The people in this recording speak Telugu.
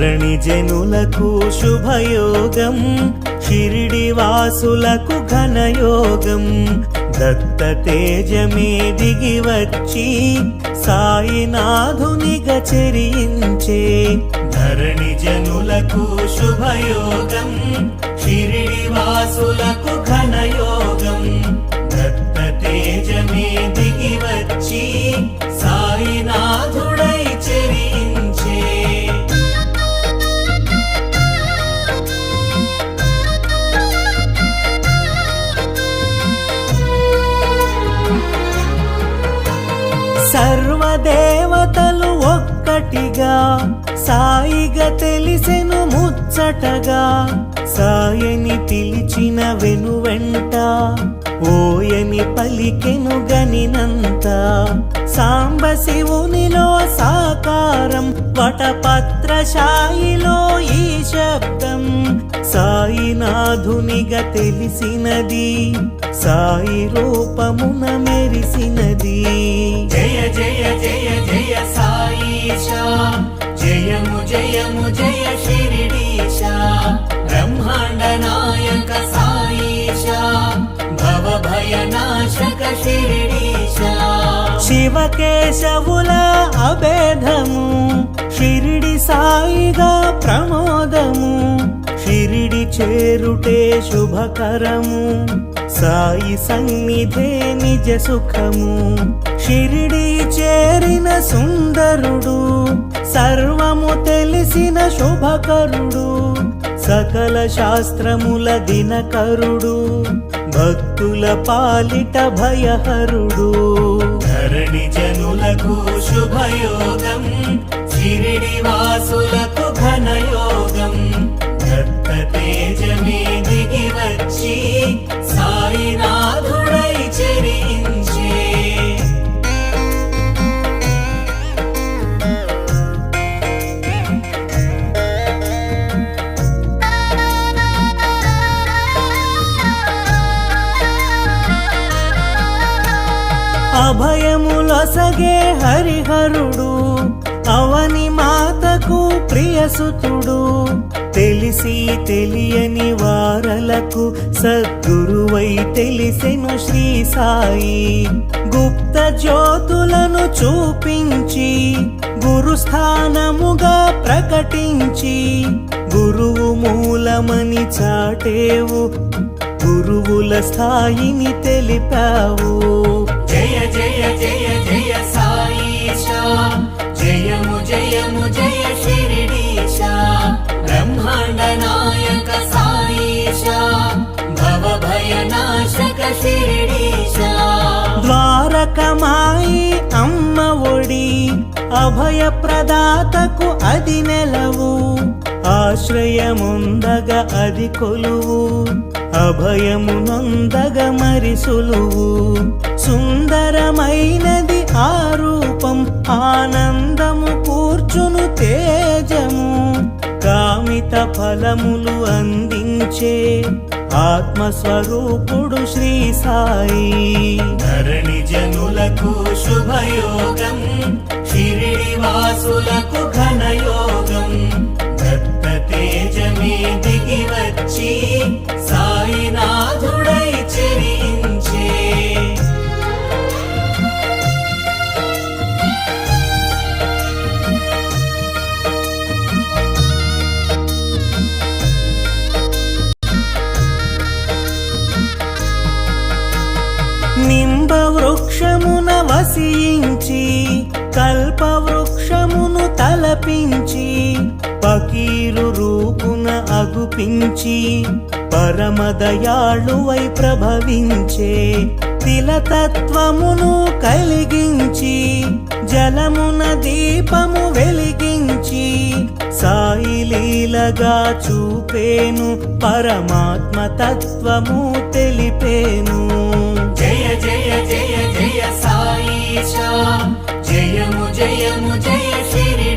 ధరణి జనులకు శుభయోగం షిరిడి వాసులకు ఘనయోగం. దత్త తేజమే దిగి వచ్చి సాయినాథునిగా చెరించే ధరణి జనులకు శుభయోగం షిరిడి వాసులకు ఘన సర్వదేవతలు ఒక్కటిగా సాయిగా తెలిసెను ముచ్చటగా సాయని పిలిచిన వెనువెంట ఓయని పలికెను గనినంత సాంబ శివునిలో సాకారం వటపత్రశాయిలో ఈ శబ్దం. సాయినాథునిగా తెలిసినది సాయి రూపమున మెరిసినది. జయ జయ జయ సాయిషా జయము జయము జయ షిరిడీశ బ్రహ్మాండ నాయక సాయిషా భవ భయనాశక షిరిడీశ శివకేశవుల అభేదము షిరిడి సాయిగా ప్రమోదము షిరిడి చేరుటే శుభకరము సాయి సన్నిధే నిజ సుఖము. షిరిడి చేరిన సుందరుడు సర్వము తెలిసిన శుభకరుడు సకల శాస్త్రముల దినకరుడు భక్తుల పాలిట భయహరుడు. అభయములసగే హరిహరుడు అవని మాతకు ప్రియసుతుడు. తెలిసి తెలియని వారలకు సద్గురువై తెలిసెను శ్రీ సాయి. గుప్త జ్యోతులను చూపించి గురుస్థానముగా ప్రకటించి గురువు మూలమని చాటేవు గురువుల స్థాయిని తెలిపావు. జయ జయ జయ జయ సాయిషా జయము జయము జయ శిరిడీషా బ్రహ్మాండ నాయక సాయిషా భవ నాశక శిరిడీషా ద్వారకమాయి అమ్మ పొడి అభయ ప్రదాతకు అది నెలవు. ఆశ్రయముందగ అది కొలువు. అభయమునొందగ మరి సులువు. సుందరమైనది ఆ రూపం ఆనందము కూర్చును తేజము. కామిత ఫలములు అందించే ఆత్మస్వరూపుడు శ్రీ సాయి. జనులకు శుభయోగం షిరిడి వాసులకు ఘనయోగం. దత్త తేజమే దిగి వచ్చి సాయినాథుడై చెరించే. నిం ఆశయించి కల్పవృక్షమును తలపించి పకీరు రూపున అగుపించి పరమదయాళువై ప్రభవించే తిలతత్వమును కలిగించి జలమున దీపము వెలిగించి సాయిలీలగా చూపేను పరమాత్మ తత్వము తెలిపేను జయము జయ శ్రీ